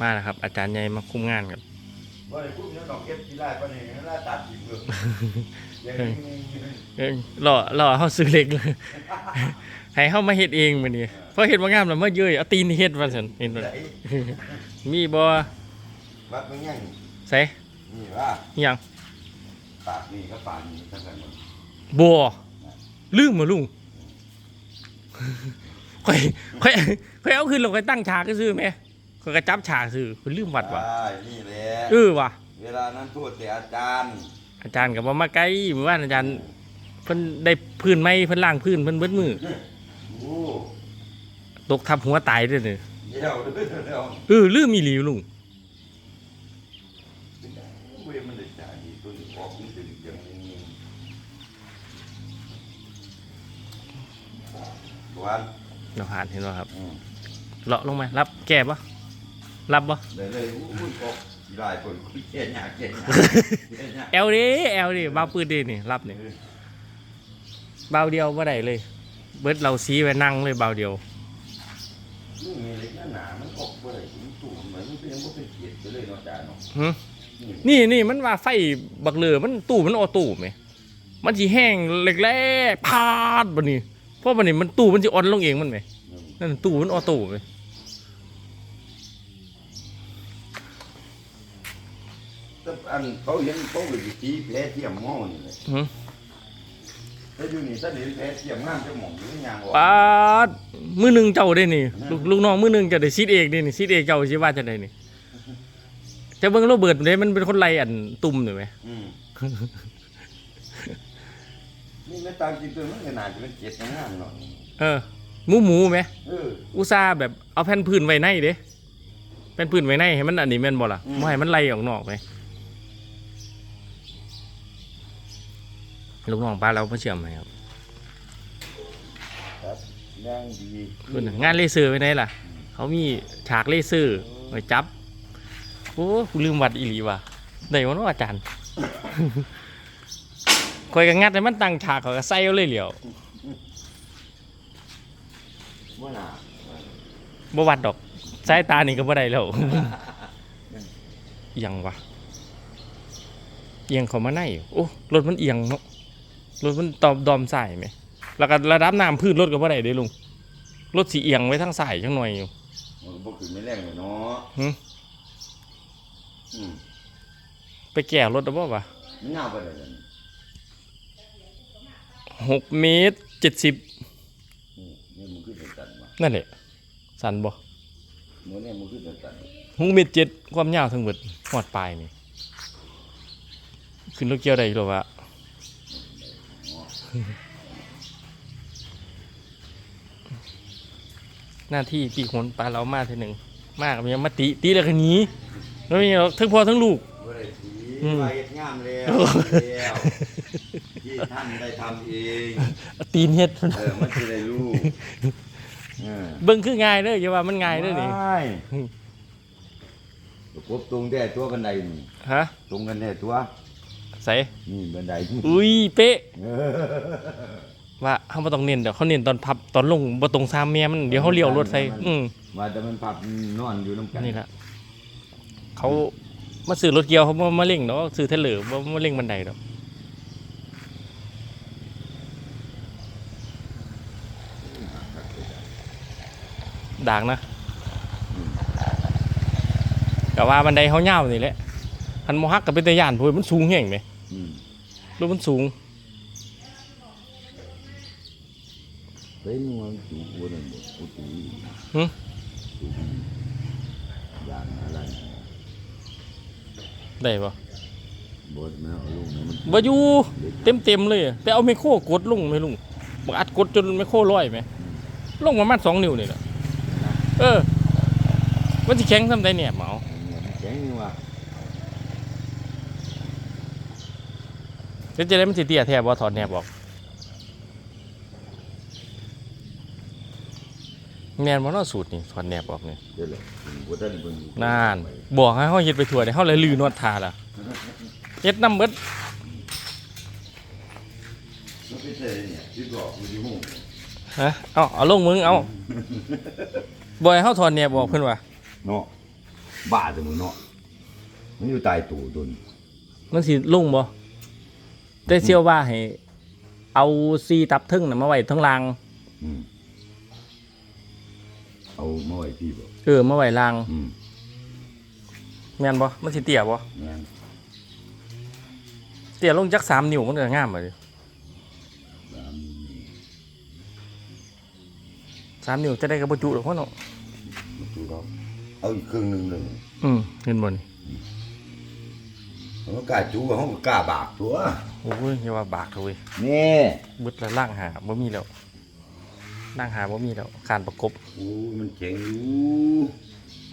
มาแล้วครับ อาจารย์ใหญ่มาคุมงานครับว่าไอ้พวกนี้ดอกเก็บที่ไร่ปะเนี่ยไร่ตัดอีกเลยอย่างนี้เอ้ยรอรอเฮาซื้อเหล็กเลยให้เฮามาเฮ็ดเองมื้อนี้เพราะเฮ็ดบ่งามแล้วมาเย้ยเอาตีนเฮ็ดว่าซั่นเห็นบ่ไหนมีบ่วัดมึงยังใส่นี่ว่าอิหยังปากนี่ก็ปากนี่ทั้งกันหมดบ่ลืมบ่ลุงค่อยค่อยค่อยเอาขึ้นลงไปตั้งฉากซื่อๆแหม ค่อยก็จับฉากซื่อค่อยลืมวัดว่ะได้นี่แหละเออว่ะ เวลานั้นพูดแต่อาจารย์อาจารย์ก็บ่มาไกลเมื่อวานอาจารย์เพิ่นได้พื้นไม้เพิ่นล้างพื้นเพิ่นเบิดมือโอ้ตกทับหัวตายเด้อนี่เดี๋ยวเดี๋ยวเออลืมอีหลีลุงเว้ยมันได้จ่ายดีตัวนี้ออกมันจะดีอย่างนี้วันเราผ่านเห็นบ่ครับอืมเลาะลงมารับแก้บ่ รับบ่เลยเลยอุ้ยออกได้คนคุยแก่หยาแก่หยาแก่หยาแอลดิแอลดิบ่าวปืนดินี่รับนี่เบาวเดียวบ่ได้เลย เบิดเราซีไว้นั่งเลยเบาวเดียวลูกมีเล็กหนามันออกบ่ได้ถึงตู่เหมือนมันเป็นยังบ่เป็นเกียรติไปเลยเนาะจ้าเนาะหึนี่นี่นี่มันว่าไฟบักเลือมันตู้มันออตู้ไหมมันสิแห้งแรกๆพาดบัดนี้เพราะบัดนี้มันตู้มันสิอ่อนลงเองมันไหมนั่นตู้มันออตู้ไหม แต่ อันเขาเห็นเขาไปตีแผลเทียมหม้อนี่เลยหึแต่อยู่นี่ถ้าเดี๋ยวแผลเทียมงามจะหม่องอยู่ยางออกปาดมือหนึงเจ้าได้นี่ลูกลูกน้องมือหนึงจะได้ซีดเอกนี่นี่ซีดเอกเจ้าสิว่าจะได้นี่จะเบิ่งโรเบิร์ตเด้มันเป็นคนไล่อันตุ่มหน่อยไหม อืมนี่แม่ตามจริงตัวมันขนาดจะเป็นเกียรติงามเนาะเออหมูหมูไหมเออ อุตส่าห์แบบเอาแผ่นพื้นไว้ในเด้แผ่นพื้นไว้ในให้มันอันนี้แม่นบ่ล่ะอืม บ่ให้มันไล่ออกนอกไป ลูกน้องป้าเราเพิ่นเชื่อมไหมครับครับย่างดีเพิ่นน่ะงานเลเซอร์ไว้ไหนล่ะ เขามีฉากเลเซอร์ไว้จับโอ้กูลืมวัดอีหลีว่ะได้บ่เนาะอาจารย์ คอยก็งัดให้มันตั้งฉากเขาก็ใส่เอาเลยเหลียวว่าหนาบ่วัดดอกสายตานี่ก็บ่ได้แล้ว เอียงวะเอียงเขามาในโอ้รถมันเอียงเนาะ รถมันตอมดอมสายไหมแล้วก็ระดับน้ำพื้นรถก็บ่ได้เด้ลุงรถสีเอียงไว้ทางสายจังหน่อยอยู่มันก็บ่ขึ้นไม่แรงเลยเนาะหึอืมไปแก่รถได้บ่วะมันยาวไปเลยนั่นหกเมตรเจ็ดสิบอืมนี่มันขึ้นเป็นตันมานั่นแหละสันบ่เมื่อนี่มันขึ้นเป็นตันหกเมตรเจ็ดความยาวทั้งหมดหอดปลายนี่ขึ้นรถเกี่ยวได้หรอวะ หน้าที่ปีกหนปลาเรามาเทีหนึ่ง มากมันยังมาตีตีแล้วก็หนีแล้วมีเราทั้งพ่อทั้งลูกบ่ได้สีอืมไปเฮ็ดงามแล้วแล้วที่ท่านได้ทำเองเอาตีนเฮ็ดเออมันจะได้รู้เออเบิ่งคือง่ายเด้ออย่าว่ามันง่ายเด้อนี่ไม่ประกบตรงแต่ตัวบันไดนี่ฮะตรงกันแต่ตัว ใส่นี่บันไดนี่อุ้ยเป๊ะเออว่าเฮาบ่ต้องเน้นเดี๋ยวเขาเน้นตอนพับตอนลงบ่ตรงซามแม่มันเดี๋ยวเขาเลี้ยวรถใส่อืมว่าแต่มันพับนอนอยู่น้ำกันนี่ละเขามาซื้อรถเกียวเขาบ่มาเร่งเนาะซื้อเทเลอร์บ่มาเร่งบันไดดอกด่างนะก็ว่าบันไดเขายาวนี่แหละหันบ่ฮักก็เป็นตะย่านพุ่นมันสูงแฮงแหม อืมรถมันสูงเฮ้ยมึงมันถูกวัวนั่นบ่กูถูกหึถูกยางอะไรได้บ่บดมาเอาลงนะมันบ่อยู่เต็มๆเลยแต่เอาไมโครกดลงไหมลุงบักอัดกดจนไมโครลอยไหมลงประมาณ2นิ้วนี่แหละเออมันสิแข็งซำใดเนี่ยหมอมันแข็งนี่ว่า เดี๋ยวจะได้มันสิเตี้ยแท้บ่ถอดแหนบออกแม่นบ่เนาะสูตรนี่ถอดแหนบออกนี่เดี๋ยวเลยบ่ทันเบิ่งนานบอกให้เฮาเฮ็ดไปทั่วได้เฮาเลยลือนวดทาล่ะเฮ็ดนำเบิดมันเป็นเท่เนี่ยที่บอกอยู่ที่หูฮะเอาเอาลงมึงเอาบ่ให้เฮาถอดแหนบออกเพิ่นว่าเนาะบ้าจังเนาะมันอยู่ใต้ตู้ตัวนี้มันสิลงบ่ แต่เชื่อว่าให้ เอาซีตับทึ่งน่ะมาไว้ทั้งรางอืมเอามาไว้พี่บ่เออมาไว้รางอืมแม่นบ่มันสิเตี้ยบ่แม่นเตี้ยลงจักสามนิ้วมันก็งามบ่ดิตามนี้สามนิ้วจะได้กับบ่จุดอกพ่อเนาะมาดูเราเอาอีกครึ่งหนึงเลยอืมเห็นบ่นี่ มันกล้าจูกับห้องกล้าบากตัวโอ้ยอย่าว่าบากเถอะเว้ยนี่บึดละล่างหาบ่มีแล้วล่างหาบ่มีแล้วคานประกบโอ้ยมันเจ๋งอยู่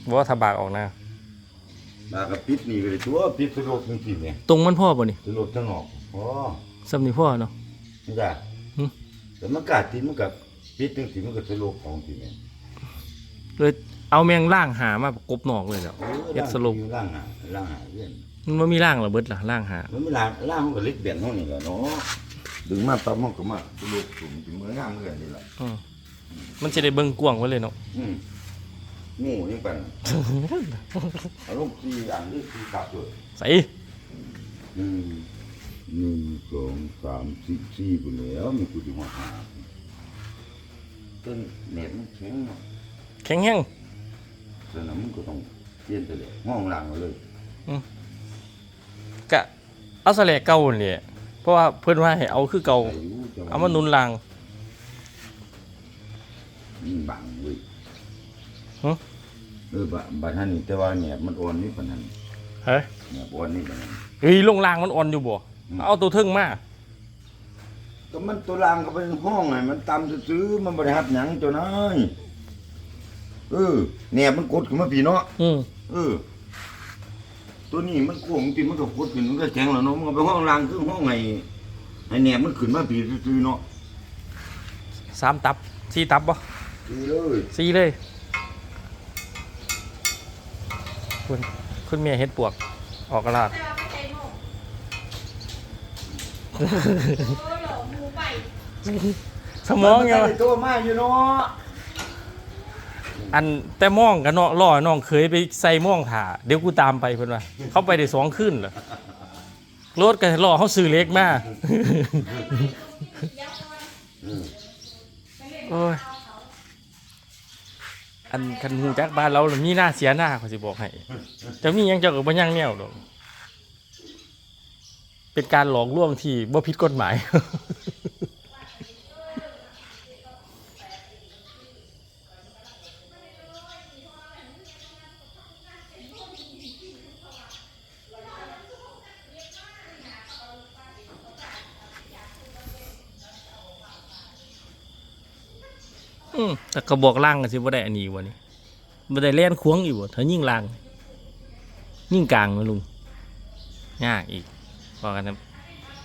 บ่ว่าถ้าบากออกนะบากกับปิดนี่ก็เลยตัวปิดสลบจริงๆเนี่ยตรงมันพ่อบ่นี่สลบทั้งออกอ๋อสำนี่พ่อเนาะไม่ได้หึแต่มันกล้าติดมันกับปิดจริงๆมันก็สลบของจริงเนี่ยเลยเอาแมงล่างหามาประกบนอกเลยแล้วโอ้ยเฮ็ดสลบล่างหาล่างหาเพื่อน มันบ่มีล่างเหรอเบิดล่ะล่างหามันไม่ล่างล่างมันก็เล็กเด่นเท่านี้แหละเนาะดึงมาปั๊บมันก็มาสลบถุงถึงมืองามเหมือนกันนี่แหละอืมมันสิได้เบิ่งกว้างไว้เลยเนาะ อืมงูยังเป็นเอาลูกสี่อันนี้สี่กลับเลยใส่หนึ่งหนึ่งสองสามสี่สี่ไปแล้วมีกูที่หัวหาต้นเน็ตมันแข็งเนาะแข็งแห้งฉะนั้นมันก็ต้องเปลี่ยนไปเลยห้องหลังเอาเลย กะเอาสแลกเก่านี่นแหละเพราะว่าเพิ่นว่าให้เอาคือเก่าใส่ยู่แต่ว่เอามาหนุนล่างมันบังเว้ยฮะเออบะบัดท่านนี่แต่ว่าเนี่ยมันอ่อนนี่ปานนั้นเฮ้ยเนี่ยอ่อนนี่ปานนั้นเฮ้ยลงล่างมันอ่อนอยู่บ่อืมเอาตัวทึ่งมาก็มันตัวรางก็เป็นห้องไงมันตำซื้อๆมันบริหับหยังเจ้านายเออเนี่ยมันกดขึ้นมาพี่เนาะอืมเออ ตัวนี้มันโค้งติมันก็กดขึ้นมันก็แข็งแล้วเนาะมันก็ไปห้องรางคือห้องไงไอ้เนี่ยมันขึ้นมาพี่ซื้อๆเนาะสามตับสี่ตับบ่ซื้อเลยสี่เลยคุณคุณเมียเฮ็ดปวก ออกกระลาดแต่ว่าไม่ใช่โม่โอ้ยหลงหมูไปสมองไงมันวะได้ตัวมาอยู่เนาะ อันแต่ม่องกันเนาะล่อน้องเคยไปใส่ม่องถ่าเดี๋ยวกูตามไปเพิ่นว่าเขาไปได้สองขึ้นเหรอรถกันล่อเขาซื้อเล็กมาอืมโอ้ยอันคันหูจักบ้านเรามีหน้าเสียหน้าเขาสิบอกให้จะมียังเจ้าก็บ่ยังแนวดอกเป็นการหลอกลวงที่บ่ผิดกฎหมาย อืมแต่กระบอกล่างกันสิบ่ได้อันนี้วะนี่บ่ได้เล่นควงอีกบ่ถ้ายิ่งล่าง ยิ่งกลางนะลุงยากอีกพอกันนะ